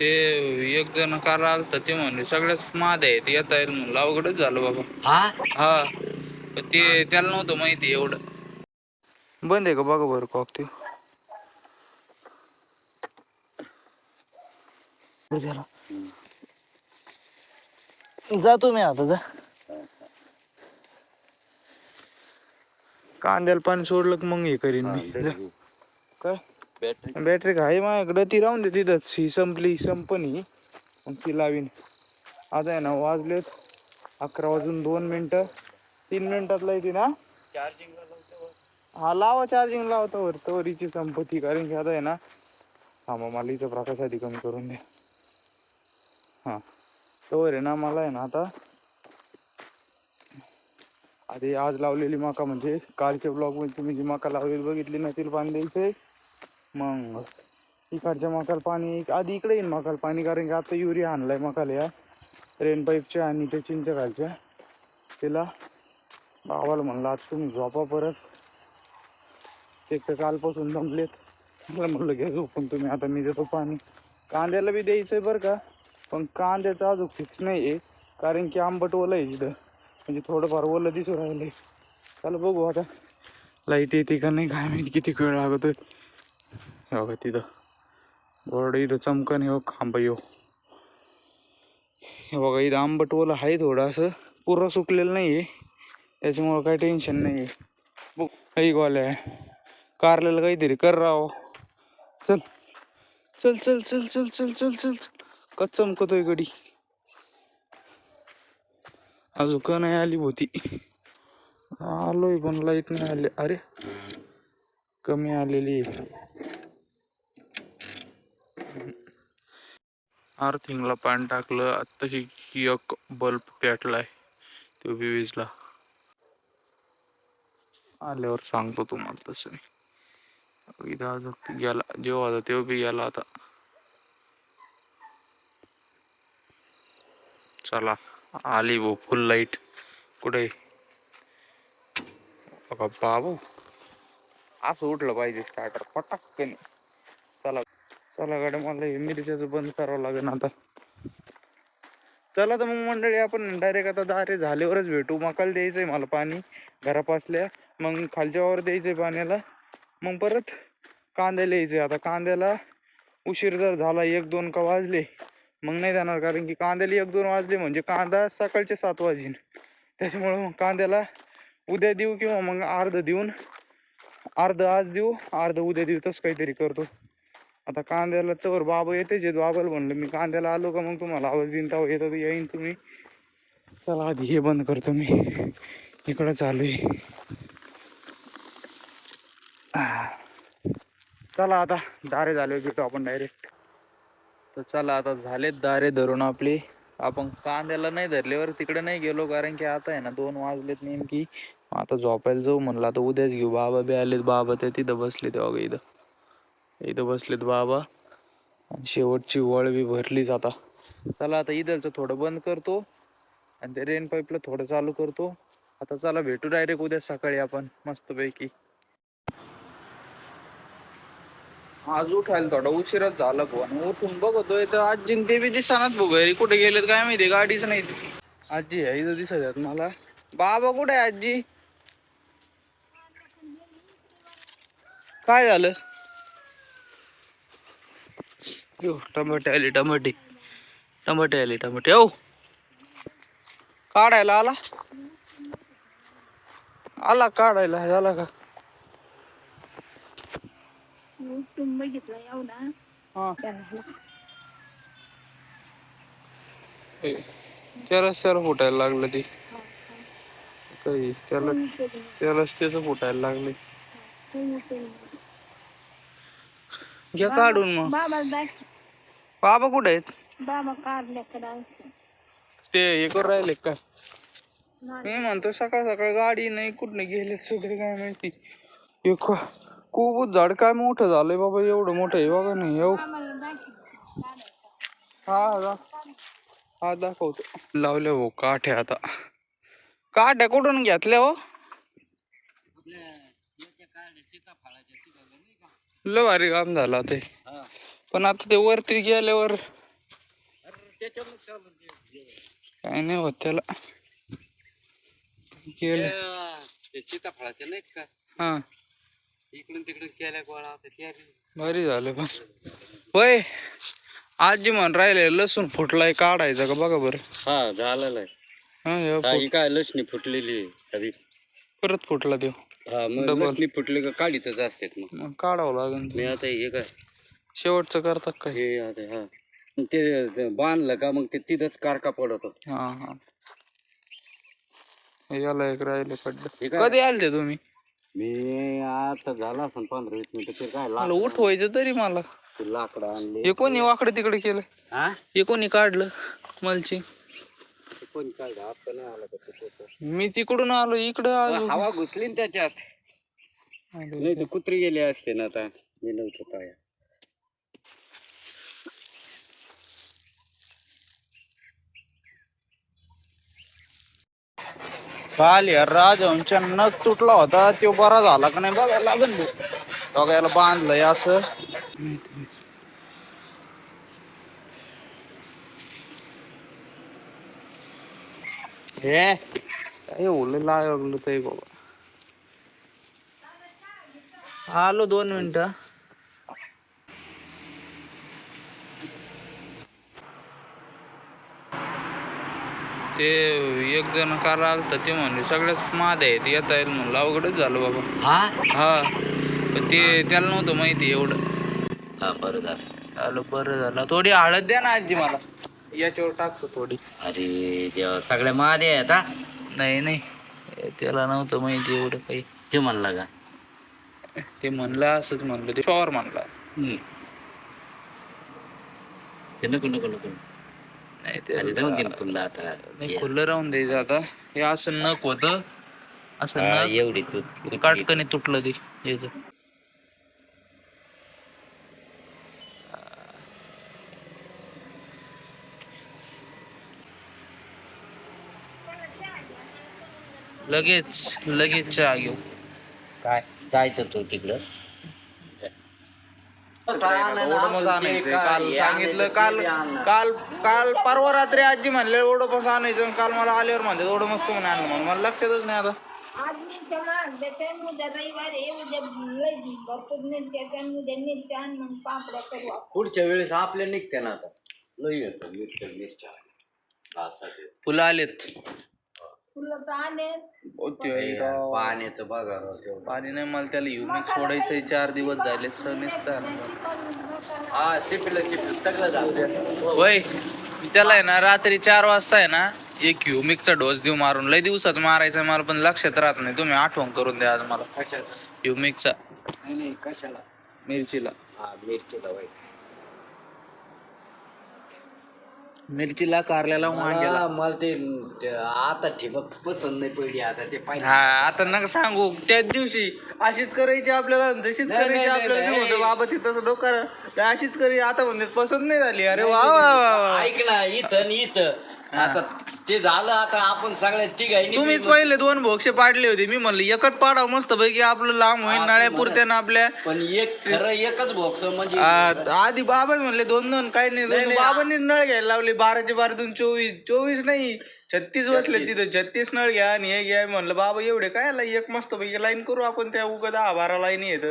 ते एक जण काल आलत ते म्हणले सगळ्याच माद आहेत येता येईल म्हणलं अवघडच झालं बाबा. हा? हा. पण ते त्याला नव्हतं माहिती एवढं. बंद आहे का? बघा बरं कॉक ते. जातो मी आता जा. कांद्याला पाणी सोडलं की मग हे करीन मी. जा. काय? बॅटरी आहे माझ्याकडे ती राहून दे तिथंच ही संपली संपनी. मग ती लावीन. आता आहे ना वाजलेत अकरा वाजून दोन मिनिटं. तीन मिनिटात येते ना? हा लावा चार्जिंग लावता वर तर हिची संपत्ती. कारण की आता आहे ना हा मग मला इथं प्रकाश आधी कमी करून द्या हा. तर आहे ना मला आहे ना आता आधी आज लावलेली मका म्हणजे कालच्या ब्लॉगमध्ये तुम्ही जी मका लावलेली बघितली ना तिला पाणी द्यायचंय मग. इकडच्या मकाल पाणी आधी इकडे येईन मकाल पाणी कारण की आता युरिया आणलाय मकाल या. रेन पाईपच्या आणि ते चिंच्या खालच्या. तिला भावाला म्हणलं आज तुम्ही झोपा परत. एक तर कालपासून जमलेत मला म्हणलं घ्या झोपून तुम्ही आता मी देतो पाणी. कांद्याला बी द्यायचंय बरं का पण कांद्याचं अजून फिक्स नाही आहे कारण की आंबट ओलं आहे इथं. म्हणजे थोडंफार ओलं दिसू आहे चला बघू आता. लाइट येते का नाही काय माहिती किती वेळ लागतोय. हे बघा तिथं. बोर्ड इथं चमकन हे हो, बघ खांब येऊ हो. हे बघा इथं आंबट ओलं आहे थोडं असं. पुरं सुकलेलं नाही आहे त्याच्यामुळं काही टेन्शन नाही आहे बघ काही गोल्या कारलेलं काहीतरी कर राव. चल. चल चल चल चल चल चल चल का चमकतोय गडी. अजून का नाही आली होती आलोय पण लाइट नाही आले. अरे कमी आलेली आहे. अर्थिंगला पाणी टाकलं. आत्ताशी एक बल्ब पेटलाय. तो बी वीजला. आल्यावर सांगतो तुम्हाला तसं. मी इथं अजून गेला. जेव्हा होता तेव्हा बी गेला आता. चला. आली भाऊ फुल लाइट कुठे? बाबा बाबू. असं उठलं पाहिजे. स्टार्टर. पटाकन चला. चला गाड्या मला हे मिरच्याचं बंद करावं लागेल आता. चला तर मग मंडळी आपण डायरेक्ट आता दारे झाल्यावरच भेटू. मकाला द्यायचंय मला पाणी घरापासल्या. मग खालच्या वर द्यायचंय पाण्याला. मग परत कांद्याला यायचंय. आता कांद्याला उशीर जर झाला एक दोन का वाजले मग नाही जाणार. कारण की कांद्याला एक दोन वाजले म्हणजे कांदा सकाळचे सात वाजेन. त्याच्यामुळं मग कांद्याला उद्या देऊ किंवा मग अर्ध देऊन अर्ध आज देऊ अर्ध उद्या देऊ तसं काहीतरी करतो. आता कांद्याला तर बाबा येते जे बाबाला म्हणलं मी कांद्याला आलो का मग तुम्हाला? आवाज देईन तेव्हा येतं येईन तुम्ही. चला आधी हे बंद करतो मी. इकडं चालू आहे. चला आता दारे झाले भेटू आपण डायरेक्ट तर चला आता झालेत दारे धरून आपले. आपण कांद्याला नाही धरल्यावर तिकडे नाही गेलो कारण की आता आहे ना दोन वाजलेत नेमकी. आता झोपायला जाऊ म्हणलं आता उद्याच घेऊ. बाबा बी आलेत बाबा ते तिथं बसले तेव्हा इथं. इथं बसलेत बाबा. आणि शेवटची वळवी भरली भरलीच आता. चला आता इथलचं थोडं बंद करतो. आणि ते रेन पाईपला थोडं चालू करतो. आता चला भेटू डायरेक्ट उद्या सकाळी आपण मस्तपैकी. आज उठायला थोडा उशीरच झाला फोन उठून बघतोय तर आजी ते बी दिसणार भाऊ घरी. कुठे गेलेत काय माहिती? गाडीच नाही. आजी आहे इथं दिसत मला. बाबा कुठे आहे आजी? काय झालं? यो टमाटे आले टमाटे. टमाटे आले टमाटे. ओ काढायला आला? आला काढायला झाला का? हा. त्याला फुटायला लागलं ते. काही त्याला त्यालाच त्याच फुटायला लागले. घ्या काढून मग. बाबा कुठे आहेत? बाबा ते हे करून राहिले काय मी म्हणतो सकाळ सकाळ गाडी नाही कुठं गेले सगळे काय माहिती. हे ख- खूपच झाड काय मोठं झालंय बाबा एवढं मोठं आहे बघा नाही एव हा हा. हा दाखवतो. लावल्या हो काठ्या आता. काठ्या कुठून घेतल्या हो? लय भारी काम झालं ते पण आता ते वरती गेल्यावर काय नाही होत त्याला. नाहीत का हा. इकडून तिकडून केल्या गोळा होता त्या बी भारी झालं पण. होय. आजी म्हण राहिले लसूण फुटलाय काढायचा का बघा बरं. हा झालेलं आहे. हा हे हा, ही काय लसणी फुटलेली आहे कधी परत फुटला देव हा मग. लसणी फुटली का काढीतच असतात मग. मग काढावं लागेल. मी आता हे काय शेवटचं करतात काय हे आता हा. ते ते बांधलं का मग ते तिथंच कारका पडतो. हा हा. याला एक राहिले हे पडलं काय? कधी आलते तुम्ही? मी आता झाला असं पंधरा वीस मिनिटं. ते काय मला लाकडं? उठवायचं तरी मला. ते लाकडं आणले. हे कोणी वाकडे तिकडे केलं? हा? हे कोणी काढलं? मलची. ते कोणी काय आता नाही आलं का ते पोतं. मी तिकडून आलो इकडं आलो. हवा घुसली ना त्याच्यात. नाही तर कुत्री गेले असते ना आता. मी नव्हतो काय काल यार राजांच्या नख तुटला होता. तो बरा झाला का नाही बघायला लागेल बघायला बघा. याला बांधलंय असं. हे काय ओले लागलं ते बाबा आलो दोन मिनिटं. ते एक जण काल आलता ते म्हणले सगळ्याच माद आहेत येता येईल म्हणलं अवघडच झालं बाबा. हा? हा. पण ते त्याला नव्हतं माहिती एवढं. हा बरं झालं. आलं बरं झालं. थोडी हळद द्या ना आजी मला. याच्यावर टाकतो थोडी. अरे देवा सगळ्या महादे आहेत हा? नाही नाही. त्याला नव्हतं माहिती एवढं काही. ते म्हणला का? ते म्हणलं असंच म्हणलं. ते पवार म्हणला. ते नको नको नको. नाही ते आणि जाऊन दे ना खुल्ला आता. नाही खुलं राहून द्यायचं आता. हे असं नक होतं. असं हा, नक एवढी तू काटकने तुटलं ते याच. लगेच लगेच चहा घेऊ. काय जायचं तू तिकडं? ओडोमस आणायचं. काल सांगितलं काल काल काल परवा रात्री आजी म्हणले ओडोमस आणायचं आणि काल मला आल्यावर म्हणते ओडोमस कमी आणलं म्हणून. मला लक्षातच नाही आता. आज मी तेव्हा आणलं तर उद्या रविवार आहे उद्या लय भरपूर मिरच्या त्या उद्या मिरच्या आण मग पापड्या करू आपण. पुढच्या वेळेस आपल्या निघते ना आता. लई येतो मिरच्या मिरच्या. फुलं आलेत. पाण्याचं बघा राव तेवढं. पाणी नाही मला त्याला युनिक सोडायचंय चार दिवस झाले सणच तर हा शिपलं शिपलं सगळं झालं होय मी त्याला आहे ना रात्री चार वाजता आहे ना एक युमिकचा डोस देऊ मारून. लय दिवसात मारायचा मला पण लक्षात राहत नाही. तुम्ही आठवण करून द्या आज मला. कशाला युमिकचा नाही नाही कशाला? मिरचीला. हा मिरची लावाय मिरचीला कारल्याला वांग्याला मला मला ते ते आता ठिबक पसंत नाही पडली आता ते पाहिजे हा आता नका सांगू. त्याच दिवशी अशीच करायची आपल्याला आणि तशीच नाही, करायची नाही, आपल्याला. नाही, मी म्हणतो नाही. बाबा तिथं डोकर अशीच करी आता म्हणजे पसंत नाही झाली. अरे वा वा वा वा. ऐक ना इथं आणि इथं. आता ते झालं आता आपण सगळ्या तिघांनी तुम्हीच पहिले दोन भोक्षे पाडले होते मी म्हणलं एकच पाडाव मस्त पैकी आपलं लांब होईल नळ्या पुरत्या ना आपल्या पण एक खरं एकच बॉक्स म्हणजे आ- आधी बाबा म्हणले दोन दोन काही नाही नाही, दोन. नाही. बाबांनी नळ घ्यायला लावले बाराचे बारा दोन चोवीस चोवीस नाही. छत्तीस बसले तिथं छत्तीस नळ घ्या आणि हे घ्या. म्हणलं बाबा एवढे काय ला- एक मस्त पैकी लाईन करू आपण त्या उगा दहा बारा लाईन येत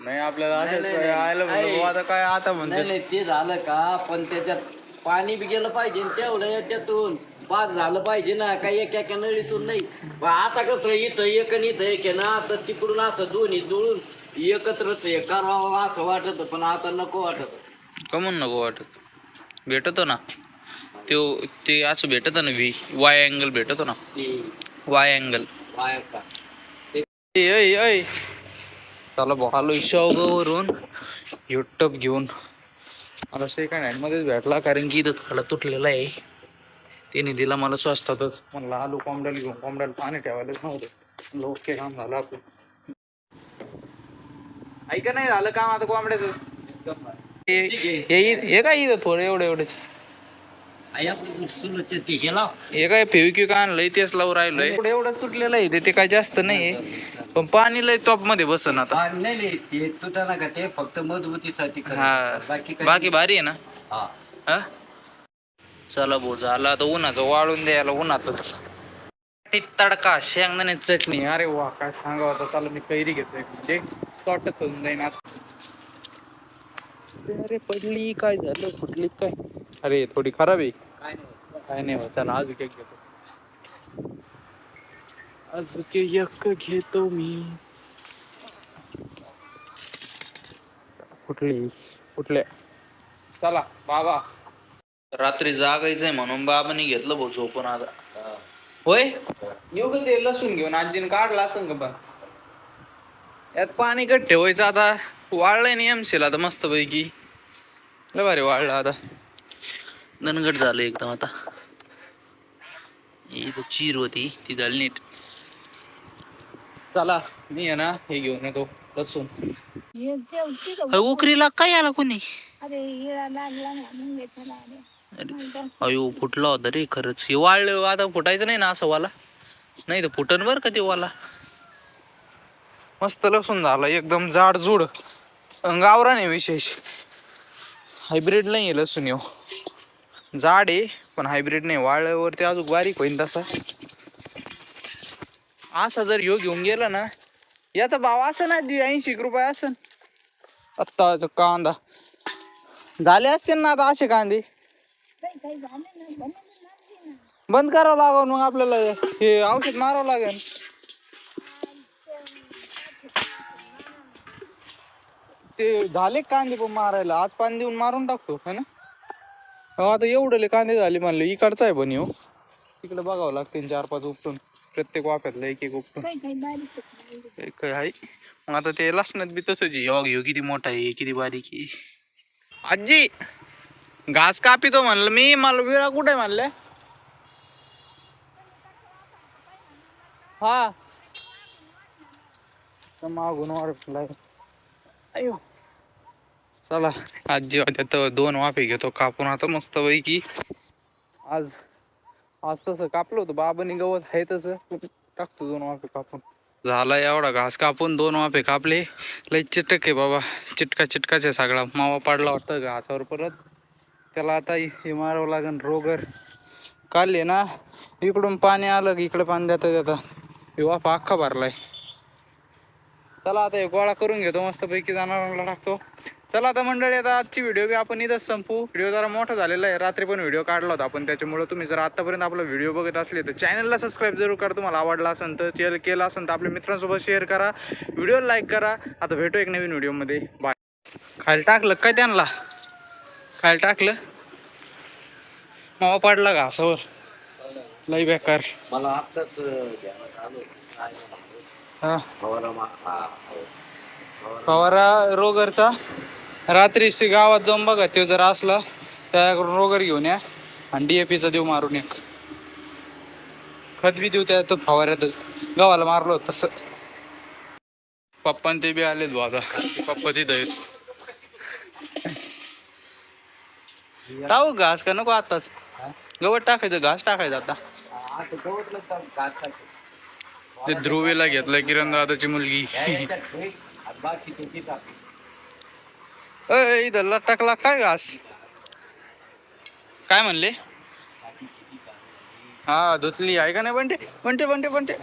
नाही आपल्याला नाही, असंच नाही, काय नाही. आयला म्हणलं आहे. बुवा आता काय आता नाही म्हणते नाही ते झालं का? पण त्याच्यात पाणी बी गेलं पाहिजे आणि तेवढं याच्यातून पास झालं पाहिजे ना काही एका एका नळीतून नाही. पण आता कसं इथं एक आणि इथं एक आहे ना तर तिकडून असं दोन्ही जुळून एकत्रच हे करावं असं वाटत पण आता नको वाटत. कमून नको वाटत. भेटतो ना. त्यो ते असं भेटत ना व्ही वाय अँगल भेटतो ना. ती वाय अँगल बाहेर का? ऐ ऐ चला भाऊ आलो शेवगाववरून. युट्यूब घेऊन. मला सेकंड हँड मध्येच भेटला कारण की इथं थोडा तुटलेला आहे. त्याने दिला मला स्वस्तातच. म्हणलं आलो कोंबड्याला घेऊन कोंबड्याला पाणी ठेवायलाच नव्हतं ओके काम झालं आपलं. ऐका नाही झालं काम आता कोंबड्याचं. हे- हे काय इथं थोडं एवढं एवढंच? ती हे लाव हे काय फेविक्विक आणलंय तेच लावून राहिलोय. एवढं एवढंच तुटलेलं आहे ते- ते काय जास्त नाही पण पाणी लय टॉपमध्ये बसन आता. हा, नाही नाही ते तुटा नका ते फक्त मजबूतीसाठी हा. बाकी काही बाकी भारी आहे ना? हा. हा? चला भाऊ झालं आता उन्हाचं वाळून द्यायला उन्हातच. ती तडका शेंगदाणे चटणी. अरे वा काय सांगा आता चला मी कैरी घेतोय म्हणजे. शॉर्टच होऊन जाईन आता. अरे पडली काय झालं? फुटली काय? अरे थोडी खराब आहे. काय नाही होत. काय नाही होत. चला अजून एक घेतो. अजून के एक घेतो मी. फुटली फुटल्या चला बाबा. रात्री जागायचंय म्हणून बाबांनी घेतलं भाऊ झोपून आता. होय? येऊ का ते लसूण घेऊन? आजीने काढला असं का बा यात पाणी कट ठेवायचं आता. वाळलंय नाही एमशीला आता मस्त पैकी लय भारी वाळलं आता. दणगट झालं एकदम आता. इथं चीर होती ती झाली नीट. चला मी आहे ना हे घेऊन येतो लसूण. हे जेवती का अरे, उकरीला काय आला कोणी? अरे हिळा लागला ना मग येताना आले अयो फुटला होता रे खरंच. हे वाळलं आता फुटायचं नाही ना असं वाला? नाही तर फुटन बर का ते वाला? मस्त लसूण झालं एकदम जाड जुड गावरा नाही विशेष. हायब्रिड नाही आहे लसूण येऊ जाड आहे पण हायब्रिड नाही. वाळवरती अजून बारीक होईन तसा. असा जर ह्यो घेऊन गेला ना याचा भाव असं ना ऐंशी रुपये असन आत्ता कांदा. झाले असतील ना आता असे कांदे? बंद करावं लागेल मग आपल्याला. हे औषध मारावं लागेल. ते झाले कांदे पण मारायला. आज पाणी देऊन मारून टाकतो है ना? हो आता एवढले कांदे झाले म्हणले इकडचा आहे पण येऊ. तिकडे बघावं लागते चार पाच उपटून. प्रत्येक वाफ्यातलं एक एक उपटून. एक आहे? मग आता ते लसणात बी तसंच हो घेऊ किती मोठा आहे किती बारीक आहे. आजी घास कापितो म्हणलं मी मला विळा कुठे म्हणलं? हा. तर मागून वाढलाय अयो. चला आजी जेव्हा त्यात दोन वाफे घेतो कापून आता मस्त पैकी आज आज तसं कापलं होतं बाबांनी गवत आहे तसं. टाकतो दोन वाफे कापून. झाला एवढा घास कापून दोन वाफे कापले. लय चिटक आहे बाबा चिटका चिटकाच आहे सगळा. मावा पाडला वाटतं घासावर परत. त्याला आता हे मारावं लागेल रोगर. काढले ना इकडून पाणी आलं की इकडे पाणी देता देता. हे वाफा अख्खा भरलाय. चला आता हे गोळा करून घेतो मस्तपैकी जनावरांना टाकतो. चला आता मंडळी आता आजची व्हिडिओ बी आपण इथंच संपू. व्हिडिओ जरा मोठा झालेला आहे. रात्री पण व्हिडिओ काढला होता आपण. त्याच्यामुळे तुम्ही जर आतापर्यंत आपला व्हिडिओ बघत असले तर चॅनलला सबस्क्राईब जरूर करा. तुम्हाला आवडला असेल तर शेअर केला असेल तर आपल्या मित्रांसोबत शेअर करा. व्हिडिओ लाईक करा. आता भेटू एक नवीन व्हिडिओमध्ये बाय खायला टाकलं काय त्यांना? खायला टाकलं? मावा पाडला घासावर लई बेकार. मला आत्ताच? हा हा, फवारा रोगरचा? रात्री सी गावात जाऊन बघा तो जर असला त्याकडून रोगर घेऊन या आणि डीएपीचा देऊ मारून एक. खत बी देऊ त्या तो फवाऱ्यातच गावाला मारलो होतं तसं. पप्पा ते बी आलेत भाऊ आता. पप्पा तिथं आहेत. राहू घास का नको आताच. गवत टाकायचं घास टाकायचं आता. ते ध्रुवीला घेतलं किरण दादाची मुलगी या याच्यात ठेव, आणि बाकी तुझी टाक अय इथं टाकला काय घास? काय म्हणले? हा धुतली आहे का नाही बंटे बंटे. बंटे बंटे.